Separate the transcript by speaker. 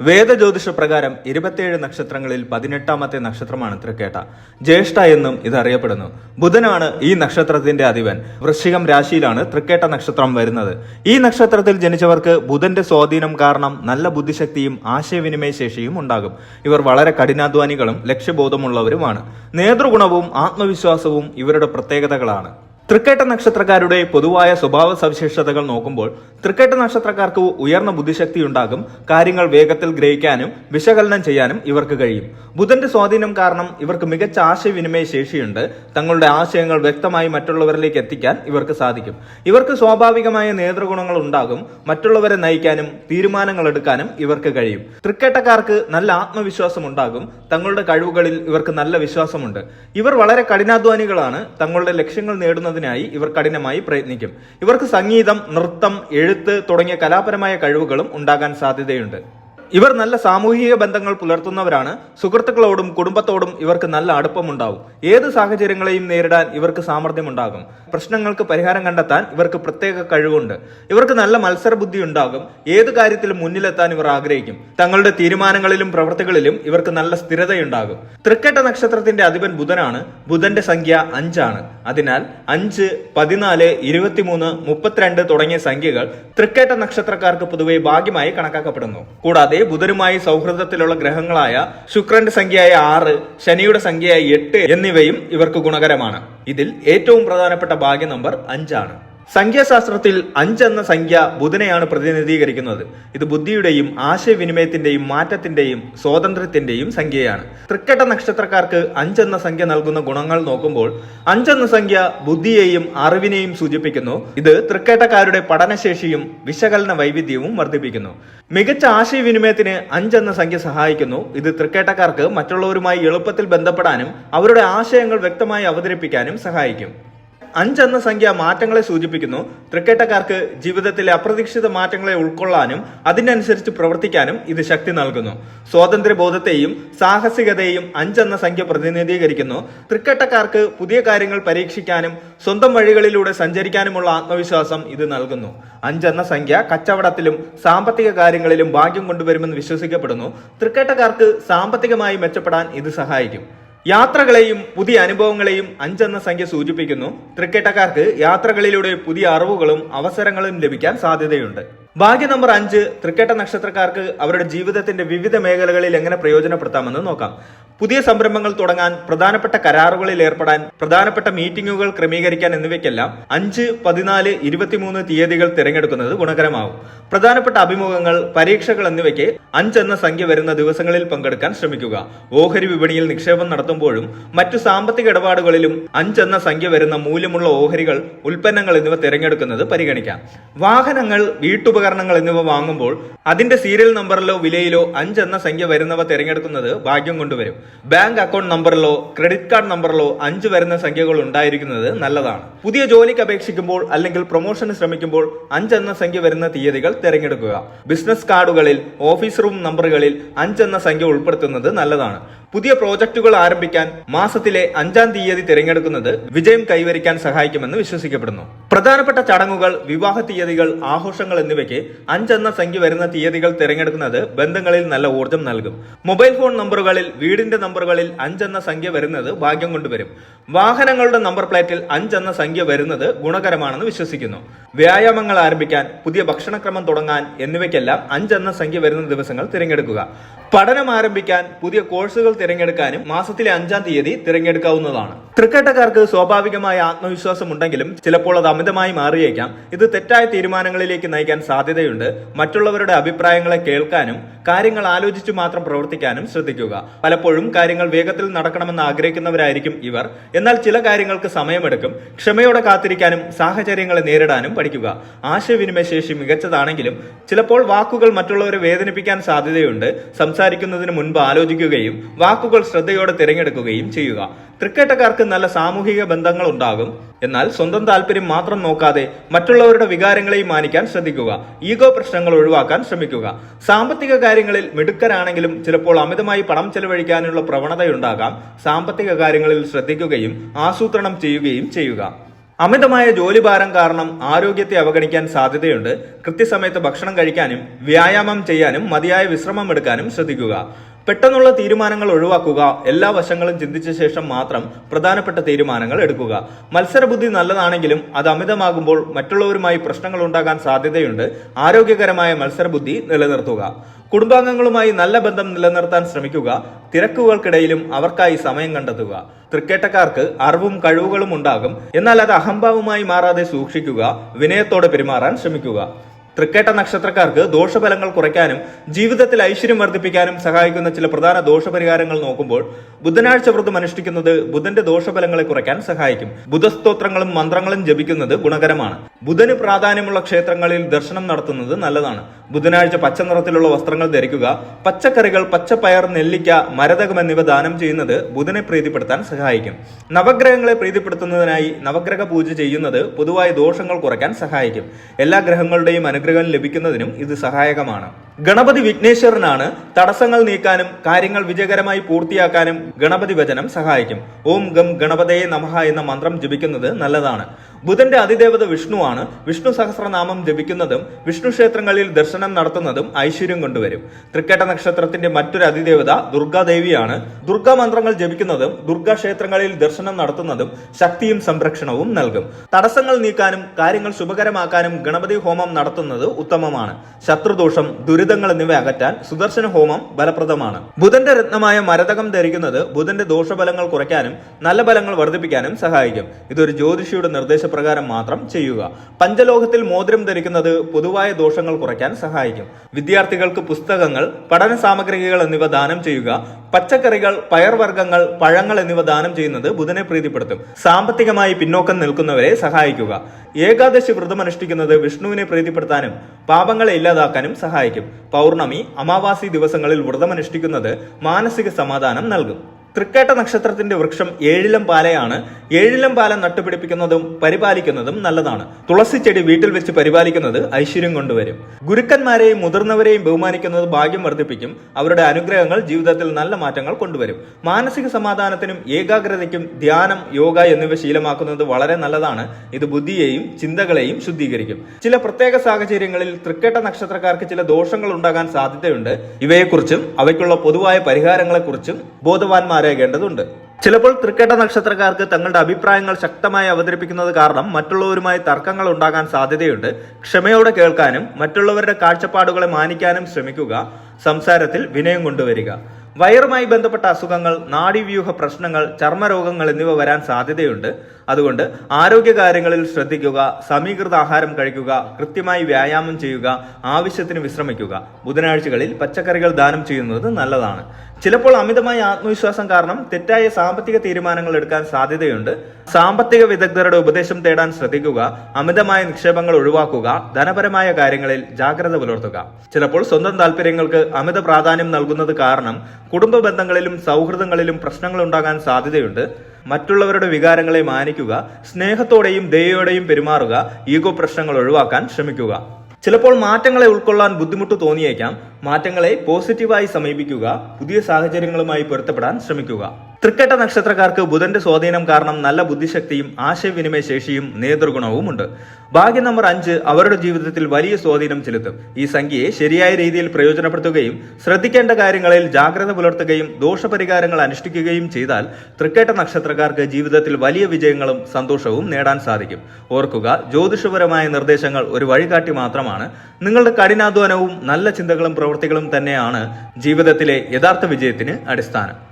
Speaker 1: വേദജ്യോതിഷ പ്രകാരം ഇരുപത്തിയേഴ് നക്ഷത്രങ്ങളിൽ പതിനെട്ടാമത്തെ നക്ഷത്രമാണ് തൃക്കേട്ട. ജ്യേഷ്ഠ എന്നും ഇത് അറിയപ്പെടുന്നു ബുധനാണ് ഈ നക്ഷത്രത്തിന്റെ അധിപൻ. വൃശ്ചികം രാശിയിലാണ് തൃക്കേട്ട നക്ഷത്രം വരുന്നത്. ഈ നക്ഷത്രത്തിൽ ജനിച്ചവർക്ക് ബുധന്റെ സ്വാധീനം കാരണം നല്ല ബുദ്ധിശക്തിയും ആശയവിനിമയ ശേഷിയും ഉണ്ടാകും. ഇവർ വളരെ കഠിനാധ്വാനികളും ലക്ഷ്യബോധമുള്ളവരുമാണ്. നേതൃഗുണവും ആത്മവിശ്വാസവും ഇവരുടെ പ്രത്യേകതകളാണ്. തൃക്കേട്ട നക്ഷത്രക്കാരുടെ പൊതുവായ സ്വഭാവ സവിശേഷതകൾ നോക്കുമ്പോൾ തൃക്കേട്ട നക്ഷത്രക്കാർക്ക് ഉയർന്ന ബുദ്ധിശക്തി ഉണ്ടാകും കാര്യങ്ങൾ വേഗത്തിൽ ഗ്രഹിക്കാനും വിശകലനം ചെയ്യാനും ഇവർക്ക് കഴിയും. ബുധന്റെ സ്വാധീനം കാരണം ഇവർക്ക് മികച്ച ആശയവിനിമയ ശേഷിയുണ്ട്. തങ്ങളുടെ ആശയങ്ങൾ വ്യക്തമായി മറ്റുള്ളവരിലേക്ക് എത്തിക്കാൻ ഇവർക്ക് സാധിക്കും. ഇവർക്ക് സ്വാഭാവികമായ നേതൃഗുണങ്ങൾ ഉണ്ടാകും മറ്റുള്ളവരെ നയിക്കാനും തീരുമാനങ്ങൾ എടുക്കാനും ഇവർക്ക് കഴിയും. തൃക്കേട്ടക്കാർക്ക് നല്ല ആത്മവിശ്വാസം ഉണ്ടാകും തങ്ങളുടെ കഴിവുകളിൽ ഇവർക്ക് നല്ല വിശ്വാസമുണ്ട്. ഇവർ വളരെ കഠിനാധ്വാനികളാണ് തങ്ങളുടെ ലക്ഷ്യങ്ങൾ നേടുന്നതിനായി ഇവർ കഠിനമായി പ്രയത്നിക്കും. ഇവർക്ക് സംഗീതം നൃത്തം എഴുത്ത് തുടങ്ങിയ കലാപരമായ കഴിവുകളും ഉണ്ടാകാൻ സാധ്യതയുണ്ട്. ഇവർ നല്ല സാമൂഹിക ബന്ധങ്ങൾ പുലർത്തുന്നവരാണ്. സുഹൃത്തുക്കളോടും കുടുംബത്തോടും ഇവർക്ക് നല്ല അടുപ്പമുണ്ടാവും. ഏത് സാഹചര്യങ്ങളെയും നേരിടാൻ ഇവർക്ക് സാമർഥ്യമുണ്ടാകും. പ്രശ്നങ്ങൾക്ക് പരിഹാരം കണ്ടെത്താൻ ഇവർക്ക് പ്രത്യേക കഴിവുണ്ട്. ഇവർക്ക് നല്ല മത്സരബുദ്ധി ഉണ്ടാകും. ഏത് കാര്യത്തിലും മുന്നിലെത്താൻ ഇവർ ആഗ്രഹിക്കും. തങ്ങളുടെ തീരുമാനങ്ങളിലും പ്രവൃത്തികളിലും ഇവർക്ക് നല്ല സ്ഥിരതയുണ്ടാകും. തൃക്കേട്ട നക്ഷത്രത്തിന്റെ അധിപൻ ബുധനാണ്. ബുധന്റെ സംഖ്യ അഞ്ചാണ്. അതിനാൽ അഞ്ച് പതിനാല് ഇരുപത്തിമൂന്ന് മുപ്പത്തിരണ്ട് തുടങ്ങിയ സംഖ്യകൾ തൃക്കേട്ട നക്ഷത്രക്കാർക്ക് പൊതുവെ ഭാഗ്യമായി കണക്കാക്കപ്പെടുന്നു. കൂടാതെ ബുധനുമായി സൗഹൃദത്തിലുള്ള ഗ്രഹങ്ങളായ ശുക്രന്റെ സംഖ്യയായ ആറ് ശനിയുടെ സംഖ്യയായ എട്ട് എന്നിവയും ഇവർക്ക് ഗുണകരമാണ്. ഇതിൽ ഏറ്റവും പ്രധാനപ്പെട്ട ഭാഗ്യ നമ്പർ അഞ്ചാണ്. സംഖ്യാശാസ്ത്രത്തിൽ അഞ്ച് എന്ന സംഖ്യ ബുധനെയാണ് പ്രതിനിധീകരിക്കുന്നത്. ഇത് ബുദ്ധിയുടെയും ആശയവിനിമയത്തിന്റെയും മാറ്റത്തിന്റെയും സ്വാതന്ത്ര്യത്തിന്റെയും സംഖ്യയാണ്. തൃക്കട്ട നക്ഷത്രക്കാർക്ക് അഞ്ച് എന്ന സംഖ്യ നൽകുന്ന ഗുണങ്ങൾ നോക്കുമ്പോൾ അഞ്ച് എന്ന സംഖ്യ ബുദ്ധിയെയും അറിവിനെയും സൂചിപ്പിക്കുന്നു. ഇത് തൃക്കേട്ടക്കാരുടെ പഠനശേഷിയും വിശകലന വൈവിധ്യവും വർദ്ധിപ്പിക്കുന്നു. മികച്ച ആശയവിനിമയത്തിന് അഞ്ച് എന്ന സംഖ്യ സഹായിക്കുന്നു. ഇത് തൃക്കേട്ടക്കാർക്ക് മറ്റുള്ളവരുമായി എളുപ്പത്തിൽ ബന്ധപ്പെടാനും അവരുടെ ആശയങ്ങൾ വ്യക്തമായി അവതരിപ്പിക്കാനും സഹായിക്കും. അഞ്ചെന്ന സംഖ്യ മാറ്റങ്ങളെ സൂചിപ്പിക്കുന്നു. തൃക്കേട്ടക്കാർക്ക് ജീവിതത്തിലെ അപ്രതീക്ഷിത മാറ്റങ്ങളെ ഉൾക്കൊള്ളാനും അതിനനുസരിച്ച് പ്രവർത്തിക്കാനും ഇത് ശക്തി നൽകുന്നു. സ്വാതന്ത്ര്യബോധത്തെയും സാഹസികതയെയും അഞ്ചെന്ന സംഖ്യ പ്രതിനിധീകരിക്കുന്നു. തൃക്കേട്ടക്കാർക്ക് പുതിയ കാര്യങ്ങൾ പരീക്ഷിക്കാനും സ്വന്തം വഴികളിലൂടെ സഞ്ചരിക്കാനുമുള്ള ആത്മവിശ്വാസം ഇത് നൽകുന്നു. അഞ്ചെന്ന സംഖ്യ കച്ചവടത്തിലും സാമ്പത്തിക കാര്യങ്ങളിലും ഭാഗ്യം കൊണ്ടുവരുമെന്ന് വിശ്വസിക്കപ്പെടുന്നു. തൃക്കേട്ടക്കാർക്ക് സാമ്പത്തികമായി മെച്ചപ്പെടാൻ ഇത് സഹായിക്കും. യാത്രകളെയും പുതിയ അനുഭവങ്ങളെയും അഞ്ചെന്ന സംഖ്യ സൂചിപ്പിക്കുന്നു. തൃക്കേട്ടക്കാർക്ക് യാത്രകളിലൂടെ പുതിയ അറിവുകളും അവസരങ്ങളും ലഭിക്കാൻ സാധ്യതയുണ്ട്. ഭാഗ്യ നമ്പർ അഞ്ച് തൃക്കേട്ട നക്ഷത്രക്കാർക്ക് അവരുടെ ജീവിതത്തിന്റെ വിവിധ മേഖലകളിൽ എങ്ങനെ പ്രയോജനപ്പെടുത്താമെന്ന് നോക്കാം. പുതിയ സംരംഭങ്ങൾ തുടങ്ങാൻ പ്രധാനപ്പെട്ട കരാറുകളിൽ ഏർപ്പെടാൻ പ്രധാനപ്പെട്ട മീറ്റിംഗുകൾ ക്രമീകരിക്കാൻ എന്നിവയ്ക്കെല്ലാം അഞ്ച് പതിനാല് ഇരുപത്തിമൂന്ന് തീയതികൾ തിരഞ്ഞെടുക്കുന്നത് ഗുണകരമാവും. പ്രധാനപ്പെട്ട അഭിമുഖങ്ങൾ പരീക്ഷകൾ എന്നിവയ്ക്ക് അഞ്ചെന്ന സംഖ്യ വരുന്ന ദിവസങ്ങളിൽ പങ്കെടുക്കാൻ ശ്രമിക്കുക. ഓഹരി വിപണിയിൽ നിക്ഷേപം നടത്തുമ്പോഴും മറ്റു സാമ്പത്തിക ഇടപാടുകളിലും അഞ്ചെന്ന സംഖ്യ വരുന്ന മൂല്യമുള്ള ഓഹരികൾ ഉൽപ്പന്നങ്ങൾ എന്നിവ തിരഞ്ഞെടുക്കുന്നത് പരിഗണിക്കാം. വാഹനങ്ങൾ വീട്ടുപകരണങ്ങൾ എന്നിവ വാങ്ങുമ്പോൾ അതിന്റെ സീരിയൽ നമ്പറിലോ വിലയിലോ അഞ്ച് എന്ന സംഖ്യ വരുന്നവ തിരഞ്ഞെടുക്കുന്നത് ഭാഗ്യം കൊണ്ടുവരും. ബാങ്ക് അക്കൗണ്ട് നമ്പറിലോ ക്രെഡിറ്റ് കാർഡ് നമ്പറിലോ അഞ്ച് വരുന്ന സംഖ്യകൾ ഉണ്ടായിരിക്കുന്നത് നല്ലതാണ്. പുതിയ ജോലിക്ക് അപേക്ഷിക്കുമ്പോൾ അല്ലെങ്കിൽ പ്രൊമോഷന് ശ്രമിക്കുമ്പോൾ അഞ്ച് എന്ന സംഖ്യ വരുന്ന തീയതികൾ തിരഞ്ഞെടുക്കുക. ബിസിനസ് കാർഡുകളിൽ ഓഫീസ് റൂം നമ്പറുകളിൽ അഞ്ച് എന്ന സംഖ്യ ഉൾപ്പെടുത്തുന്നത് നല്ലതാണ്. പുതിയ പ്രോജക്റ്റുകൾ ആരംഭിക്കാൻ മാസത്തിലെ അഞ്ചാം തീയതി തിരഞ്ഞെടുക്കുന്നത് വിജയം കൈവരിക്കാൻ സഹായിക്കുമെന്ന് വിശ്വസിക്കപ്പെടുന്നു. പ്രധാനപ്പെട്ട ചടങ്ങുകൾ വിവാഹ തീയതികൾ ആഘോഷങ്ങൾ എന്നിവയ്ക്ക് അഞ്ചെന്ന സംഖ്യ വരുന്ന തീയതികൾ തിരഞ്ഞെടുക്കുന്നത് ബന്ധങ്ങളിൽ നല്ല ഊർജം നൽകും. മൊബൈൽ ഫോൺ നമ്പറുകളിൽ വീടിന്റെ നമ്പറുകളിൽ അഞ്ചെന്ന സംഖ്യ വരുന്നത് ഭാഗ്യം കൊണ്ടുവരും. വാഹനങ്ങളുടെ നമ്പർ പ്ലേറ്റിൽ അഞ്ചെന്ന സംഖ്യ വരുന്നത് ഗുണകരമാണെന്ന് വിശ്വസിക്കുന്നു. വ്യായാമങ്ങൾ ആരംഭിക്കാൻ പുതിയ ഭക്ഷണക്രമം തുടങ്ങാൻ എന്നിവയ്ക്കെല്ലാം അഞ്ചെന്ന സംഖ്യ വരുന്ന ദിവസങ്ങൾ തിരഞ്ഞെടുക്കുക. പഠനം ആരംഭിക്കാൻ പുതിയ കോഴ്സുകൾ തിരഞ്ഞെടുക്കാനും മാസത്തിലെ അഞ്ചാം തീയതി തിരഞ്ഞെടുക്കാവുന്നതാണ്. ക്രിക്കറ്റക്കാർക്ക് സ്വാഭാവികമായ ആത്മവിശ്വാസം ഉണ്ടെങ്കിലും ചിലപ്പോൾ അത് അമിതമായി മാറിയേക്കാം. ഇത് തെറ്റായ തീരുമാനങ്ങളിലേക്ക് നയിക്കാൻ സാധ്യതയുണ്ട്. മറ്റുള്ളവരുടെ അഭിപ്രായങ്ങളെ കേൾക്കാനും കാര്യങ്ങൾ ആലോചിച്ചു മാത്രം പ്രവർത്തിക്കാനും ശ്രദ്ധിക്കുക. പലപ്പോഴും കാര്യങ്ങൾ വേഗത്തിൽ നടക്കണമെന്ന് ആഗ്രഹിക്കുന്നവരായിരിക്കും ഇവർ. എന്നാൽ ചില കാര്യങ്ങൾക്ക് സമയമെടുക്കും. ക്ഷമയോടെ കാത്തിരിക്കാനും സാഹചര്യങ്ങളെ നേരിടാനും പഠിക്കുക. ആശയവിനിമയ ശേഷി മികച്ചതാണെങ്കിലും ചിലപ്പോൾ വാക്കുകൾ മറ്റുള്ളവരെ വേദനിപ്പിക്കാൻ സാധ്യതയുണ്ട്. സംസാരിക്കുന്നതിന് മുൻപ് ആലോചിക്കുകയും വാക്കുകൾ ശ്രദ്ധയോടെ തിരഞ്ഞെടുക്കുകയും ചെയ്യുക. ക്രിക്കറ്റക്കാർക്ക് നല്ല സാമൂഹിക ബന്ധങ്ങൾ ഉണ്ടാകും. എന്നാൽ സ്വന്തം താല്പര്യം മാത്രം നോക്കാതെ മറ്റുള്ളവരുടെ വികാരങ്ങളെയും മാനിക്കാൻ ശ്രദ്ധിക്കുക. ഈഗോ പ്രശ്നങ്ങൾ ഒഴിവാക്കാൻ ശ്രമിക്കുക. സാമ്പത്തിക കാര്യങ്ങളിൽ മിടുക്കരാണെങ്കിലും ചിലപ്പോൾ അമിതമായി പണം ചെലവഴിക്കാനുള്ള പ്രവണതയുണ്ടാകാം. സാമ്പത്തിക കാര്യങ്ങളിൽ ശ്രദ്ധിക്കുകയും ആസൂത്രണം ചെയ്യുകയും ചെയ്യുക. അമിതമായ ജോലിഭാരം കാരണം ആരോഗ്യത്തെ അവഗണിക്കാൻ സാധ്യതയുണ്ട്. കൃത്യസമയത്ത് ഭക്ഷണം കഴിക്കാനും വ്യായാമം ചെയ്യാനും മതിയായ വിശ്രമം എടുക്കാനും ശ്രദ്ധിക്കുക. പെട്ടെന്നുള്ള തീരുമാനങ്ങൾ ഒഴിവാക്കുക എല്ലാ വശങ്ങളും ചിന്തിച്ച ശേഷം മാത്രം പ്രധാനപ്പെട്ട തീരുമാനങ്ങൾ എടുക്കുക. മത്സരബുദ്ധി നല്ലതാണെങ്കിലും അത് അമിതമാകുമ്പോൾ മറ്റുള്ളവരുമായി പ്രശ്നങ്ങൾ ഉണ്ടാകാൻ സാധ്യതയുണ്ട്. ആരോഗ്യകരമായ മത്സരബുദ്ധി നിലനിർത്തുക. കുടുംബാംഗങ്ങളുമായി നല്ല ബന്ധം നിലനിർത്താൻ ശ്രമിക്കുക. തിരക്കുകൾക്കിടയിലും അവർക്കായി സമയം കണ്ടെത്തുക. തൃക്കേട്ടക്കാർക്ക് അറിവും കഴിവുകളും ഉണ്ടാകും. എന്നാൽ അത് അഹംഭാവമായി മാറാതെ സൂക്ഷിക്കുക. വിനയത്തോടെ പെരുമാറാൻ ശ്രമിക്കുക. തൃക്കേട്ട നക്ഷത്രക്കാർക്ക് ദോഷഫലങ്ങൾ കുറയ്ക്കാനും ജീവിതത്തിൽ ഐശ്വര്യം വർദ്ധിപ്പിക്കാനും സഹായിക്കുന്ന ചില പ്രധാന ദോഷപരിഹാരങ്ങൾ നോക്കുമ്പോൾ ബുധനാഴ്ച വ്രതം അനുഷ്ഠിക്കുന്നത് ബുധന്റെ ദോഷഫലങ്ങളെ കുറയ്ക്കാൻ സഹായിക്കും. ബുധസ്തോത്രങ്ങളും മന്ത്രങ്ങളും ജപിക്കുന്നത് ഗുണകരമാണ്. ബുധന് പ്രാധാന്യമുള്ള ക്ഷേത്രങ്ങളിൽ ദർശനം നടത്തുന്നത് നല്ലതാണ്. ബുധനാഴ്ച പച്ച നിറത്തിലുള്ള വസ്ത്രങ്ങൾ ധരിക്കുക പച്ചക്കറികൾ പച്ചപ്പയർ നെല്ലിക്ക മരതകം എന്നിവ ദാനം ചെയ്യുന്നത് ബുധനെ പ്രീതിപ്പെടുത്താൻ സഹായിക്കും. നവഗ്രഹങ്ങളെ പ്രീതിപ്പെടുത്തുന്നതിനായി നവഗ്രഹ പൂജ ചെയ്യുന്നത് പൊതുവായ ദോഷങ്ങൾ കുറയ്ക്കാൻ സഹായിക്കും. എല്ലാ ഗ്രഹങ്ങളുടെയും അനുഗ്രഹം ലഭിക്കുന്നതിനും ഇത് സഹായകമാണ്. ഗണപതി വിഘ്നേശ്വരനാണ് തടസ്സങ്ങൾ നീക്കാനും കാര്യങ്ങൾ വിജയകരമായി പൂർത്തിയാക്കാനും ഗണപതി വചനം സഹായിക്കും. ഓം ഗം ഗണപതയെ നമഹ എന്ന മന്ത്രം ജപിക്കുന്നത് നല്ലതാണ്. ബുധന്റെ അതിദേവത വിഷ്ണുവാണ്. വിഷ്ണു സഹസ്രനാമം ജപിക്കുന്നതും വിഷ്ണു ക്ഷേത്രങ്ങളിൽ ദർശനം നടത്തുന്നതും ഐശ്വര്യം കൊണ്ടുവരും. തൃക്കേട്ട നക്ഷത്രത്തിന്റെ മറ്റൊരു അതിദേവത ദുർഗാദേവിയാണ്. ദുർഗാ മന്ത്രങ്ങൾ ജപിക്കുന്നതും ദുർഗാ ക്ഷേത്രങ്ങളിൽ ദർശനം നടത്തുന്നതും ശക്തിയും സംരക്ഷണവും നൽകും. തടസ്സങ്ങൾ നീക്കാനും കാര്യങ്ങൾ ശുഭകരമാക്കാനും ഗണപതി ഹോമം നടത്തുന്നത് ഉത്തമമാണ്. ശത്രുദോഷം ദുരിതങ്ങൾ എന്നിവ അകറ്റാൻ സുദർശന ഹോമം ഫലപ്രദമാണ്. ബുധന്റെ രത്നമായ മരതകം ധരിക്കുന്നത് ബുധന്റെ ദോഷഫലങ്ങൾ കുറയ്ക്കാനും നല്ല ഫലങ്ങൾ വർദ്ധിപ്പിക്കാനും സഹായിക്കും. ഇതൊരു ജ്യോതിഷിയുടെ നിർദ്ദേശപ്രകാരം മാത്രം ചെയ്യുക. പഞ്ചലോകത്തിൽ മോതിരം ധരിക്കുന്നത് പൊതുവായ ദോഷങ്ങൾ കുറയ്ക്കാൻ സഹായിക്കും. വിദ്യാർത്ഥികൾക്ക് പുസ്തകങ്ങൾ പഠന സാമഗ്രികൾ എന്നിവ ദാനം ചെയ്യുക. പച്ചക്കറികൾ പയർവർഗങ്ങൾ പഴങ്ങൾ എന്നിവ ദാനം ചെയ്യുന്നത് ബുധനെ പ്രീതിപ്പെടുത്തും. സാമ്പത്തികമായി പിന്നോക്കം നിൽക്കുന്നവരെ സഹായിക്കുക. ഏകാദശി വ്രതം അനുഷ്ഠിക്കുന്നത് വിഷ്ണുവിനെ പ്രീതിപ്പെടുത്താനും പാപങ്ങളെ ഇല്ലാതാക്കാനും സഹായിക്കും. പൗർണമി അമാവാസി ദിവസങ്ങളിൽ വ്രതമനുഷ്ഠിക്കുന്നത് മാനസിക സമാധാനം നൽകും. തൃക്കേട്ട നക്ഷത്രത്തിന്റെ വൃക്ഷം ഏഴിലം പാലയാണ്. ഏഴിലം പാല നട്ടുപിടിപ്പിക്കുന്നതും പരിപാലിക്കുന്നതും നല്ലതാണ്. തുളസി ചെടി വീട്ടിൽ വെച്ച് പരിപാലിക്കുന്നത് ഐശ്വര്യം കൊണ്ടുവരും. ഗുരുക്കന്മാരെയും മുതിർന്നവരെയും ബഹുമാനിക്കുന്നത് ഭാഗ്യം വർദ്ധിപ്പിക്കും. അവരുടെ അനുഗ്രഹങ്ങൾ ജീവിതത്തിൽ നല്ല മാറ്റങ്ങൾ കൊണ്ടുവരും. മാനസിക സമാധാനത്തിനും ഏകാഗ്രതയ്ക്കും ധ്യാനം യോഗ എന്നിവ ശീലമാക്കുന്നത് വളരെ നല്ലതാണ്. ഇത് ബുദ്ധിയെയും ചിന്തകളെയും ശുദ്ധീകരിക്കും. ചില പ്രത്യേക സാഹചര്യങ്ങളിൽ തൃക്കേട്ട നക്ഷത്രക്കാർക്ക് ചില ദോഷങ്ങൾ ഉണ്ടാകാൻ സാധ്യതയുണ്ട്. ഇവയെക്കുറിച്ചും അവയ്ക്കുള്ള പൊതുവായ പരിഹാരങ്ങളെക്കുറിച്ചും ബോധവാന്മാരാകേണ്ടതുണ്ട് ചിലപ്പോൾ തൃക്കേട്ട നക്ഷത്രക്കാർക്ക് തങ്ങളുടെ അഭിപ്രായങ്ങൾ ശക്തമായി അവതരിപ്പിക്കുന്നത് കാരണം മറ്റുള്ളവരുമായി തർക്കങ്ങൾ ഉണ്ടാകാൻ സാധ്യതയുണ്ട്. ക്ഷമയോടെ കേൾക്കാനും മറ്റുള്ളവരുടെ കാഴ്ചപ്പാടുകളെ മാനിക്കാനും ശ്രമിക്കുക. സംസാരത്തിൽ വിനയം കൊണ്ടുവരിക. വയറുമായി ബന്ധപ്പെട്ട അസുഖങ്ങൾ നാഡീവ്യൂഹ പ്രശ്നങ്ങൾ ചർമ്മരോഗങ്ങൾ എന്നിവ വരാൻ സാധ്യതയുണ്ട്. അതുകൊണ്ട് ആരോഗ്യകാര്യങ്ങളിൽ ശ്രദ്ധിക്കുക സമീകൃത ആഹാരം കഴിക്കുക കൃത്യമായി വ്യായാമം ചെയ്യുക ആവശ്യത്തിന് വിശ്രമിക്കുക. ബുധനാഴ്ചകളിൽ പച്ചക്കറികൾ ദാനം ചെയ്യുന്നത് നല്ലതാണ്. ചിലപ്പോൾ അമിതമായ ആത്മവിശ്വാസം കാരണം തെറ്റായ സാമ്പത്തിക തീരുമാനങ്ങൾ എടുക്കാൻ സാധ്യതയുണ്ട്. സാമ്പത്തിക വിദഗ്ധരുടെ ഉപദേശം തേടാൻ ശ്രദ്ധിക്കുക അമിതമായ നിക്ഷേപങ്ങൾ ഒഴിവാക്കുക ധനപരമായ കാര്യങ്ങളിൽ ജാഗ്രത പുലർത്തുക. ചിലപ്പോൾ സ്വന്തം താല്പര്യങ്ങൾക്ക് അമിത പ്രാധാന്യം നൽകുന്നത് കാരണം കുടുംബ ബന്ധങ്ങളിലും സൗഹൃദങ്ങളിലും പ്രശ്നങ്ങൾ ഉണ്ടാകാൻ സാധ്യതയുണ്ട്. മറ്റുള്ളവരുടെ വികാരങ്ങളെ മാനിക്കുക സ്നേഹത്തോടെയും ദയോടെയും പെരുമാറുക ഈഗോ പ്രശ്നങ്ങൾ ഒഴിവാക്കാൻ ശ്രമിക്കുക. ചിലപ്പോൾ മാറ്റങ്ങളെ ഉൾക്കൊള്ളാൻ ബുദ്ധിമുട്ട് തോന്നിയേക്കാം മാറ്റങ്ങളെ പോസിറ്റീവായി സമീപിക്കുക പുതിയ സാഹചര്യങ്ങളുമായി പൊരുത്തപ്പെടാൻ ശ്രമിക്കുക. തൃക്കേട്ട നക്ഷത്രക്കാർക്ക് ബുധന്റെ സ്വാധീനം കാരണം നല്ല ബുദ്ധിശക്തിയും ആശയവിനിമയ ശേഷിയും നേതൃഗുണവുമുണ്ട്. ഭാഗ്യ നമ്പർ അഞ്ച് അവരുടെ ജീവിതത്തിൽ വലിയ സ്വാധീനം ചെലുത്തും. ഈ സംഖ്യയെ ശരിയായ രീതിയിൽ പ്രയോജനപ്പെടുത്തുകയും ശ്രദ്ധിക്കേണ്ട കാര്യങ്ങളിൽ ജാഗ്രത പുലർത്തുകയും ദോഷപരിഹാരങ്ങൾ അനുഷ്ഠിക്കുകയും ചെയ്താൽ തൃക്കേട്ട നക്ഷത്രക്കാർക്ക് ജീവിതത്തിൽ വലിയ വിജയങ്ങളും സന്തോഷവും നേടാൻ സാധിക്കും. ഓർക്കുക ജ്യോതിഷപരമായ നിർദ്ദേശങ്ങൾ ഒരു വഴികാട്ടി മാത്രമാണ്. നിങ്ങളുടെ കഠിനാധ്വാനവും നല്ല ചിന്തകളും പ്രവൃത്തികളും തന്നെയാണ് ജീവിതത്തിലെ യഥാർത്ഥ വിജയത്തിന് അടിസ്ഥാനം.